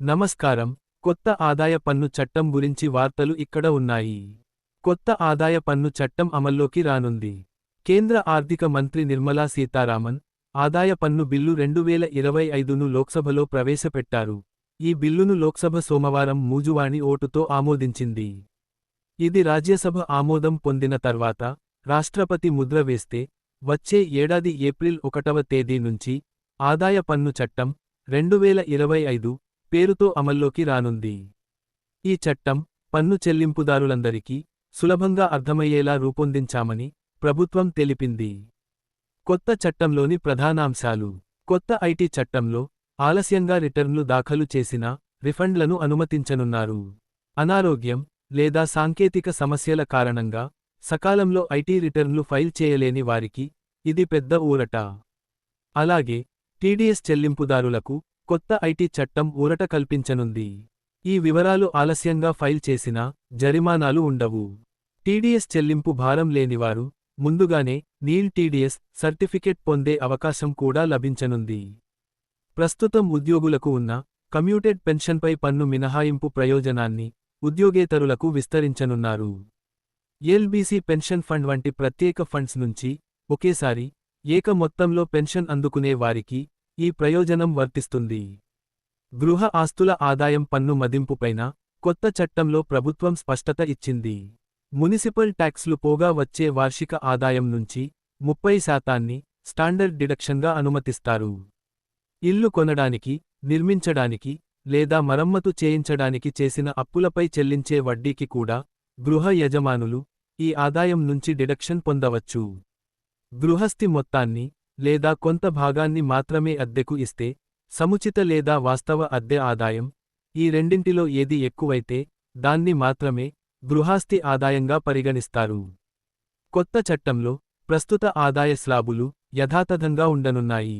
నమస్కారం. కొత్త ఆదాయ పన్ను చట్టం గురించి వార్తలు ఇక్కడ ఉన్నాయి. కొత్త ఆదాయ పన్ను చట్టం అమల్లోకి రానుంది. కేంద్ర ఆర్థిక మంత్రి నిర్మలా సీతారామన్ ఆదాయ పన్ను బిల్లు రెండు వేల ఇరవై ఐదును లోక్సభలో ప్రవేశపెట్టారు. ఈ బిల్లును లోక్సభ సోమవారం మూజువాణి ఓటుతో ఆమోదించింది. ఇది రాజ్యసభ ఆమోదం పొందిన తర్వాత రాష్ట్రపతి ముద్ర వేస్తే వచ్చే ఏడాది ఏప్రిల్ ఒకటవ తేదీ నుంచి ఆదాయ పన్ను చట్టం రెండు వేల ఇరవై ఐదు పేరుతో అమల్లోకి రానుంది. ఈ చట్టం పన్ను చెల్లింపుదారులందరికీ సులభంగా అర్థమయ్యేలా రూపొందించామని ప్రభుత్వం తెలిపింది. కొత్త చట్టంలోని ప్రధానాంశాలు. కొత్త ఐటీ చట్టంలో ఆలస్యంగా రిటర్న్లు దాఖలు చేసిన రిఫండ్లను అనుమతించనున్నారు. అనారోగ్యం లేదా సాంకేతిక సమస్యల కారణంగా సకాలంలో ఐటీ రిటర్న్లు ఫైల్ చేయలేని వారికి ఇది పెద్ద ఊరట. అలాగే టీడీఎస్ చెల్లింపుదారులకు కొత్త ఐటీ చట్టం ఊరట కల్పించనుంది. ఈ వివరాలు ఆలస్యంగా ఫైల్ చేసినా జరిమానాలు ఉండవు. టీడీఎస్ చెల్లింపు భారం లేనివారు ముందుగానే నీల్ టీడీఎస్ సర్టిఫికెట్ పొందే అవకాశం కూడా లభించనుంది. ప్రస్తుతం ఉద్యోగులకు ఉన్న కమ్యూటెడ్ పెన్షన్పై పన్ను మినహాయింపు ప్రయోజనాన్ని ఉద్యోగేతరులకు విస్తరించనున్నారు. ఎల్బీసీ పెన్షన్ ఫండ్ వంటి ప్రత్యేక ఫండ్స్ నుంచి ఒకేసారి ఏక మొత్తంలో పెన్షన్ అందుకునే వారికి ఈ ప్రయోజనం వర్తిస్తుంది. గృహ ఆస్తుల ఆదాయం పన్ను మదింపుపైన కొత్త చట్టంలో ప్రభుత్వం స్పష్టత ఇచ్చింది. మునిసిపల్ ట్యాక్స్లు పోగా వచ్చే వార్షిక ఆదాయం నుంచి ముప్పై శాతాన్ని స్టాండర్డ్ డిడక్షన్గా అనుమతిస్తారు. ఇల్లు కొనడానికి నిర్మించడానికి లేదా మరమ్మతు చేయించడానికి చేసిన అప్పులపై చెల్లించే వడ్డీకి కూడా గృహ యజమానులు ఈ ఆదాయం నుంచి డిడక్షన్ పొందవచ్చు. గృహస్థి మొత్తాన్ని లేదా కొంత భాగాన్ని మాత్రమే అద్దెకు ఇస్తే సముచిత లేదా వాస్తవ అద్దె ఆదాయం ఈ రెండింటిలో ఏది ఎక్కువైతే దాన్ని మాత్రమే గృహాస్తి ఆదాయంగా పరిగణిస్తారు. కొత్త చట్టంలో ప్రస్తుత ఆదాయ స్లాబులు యథాతథంగా ఉండనున్నాయి.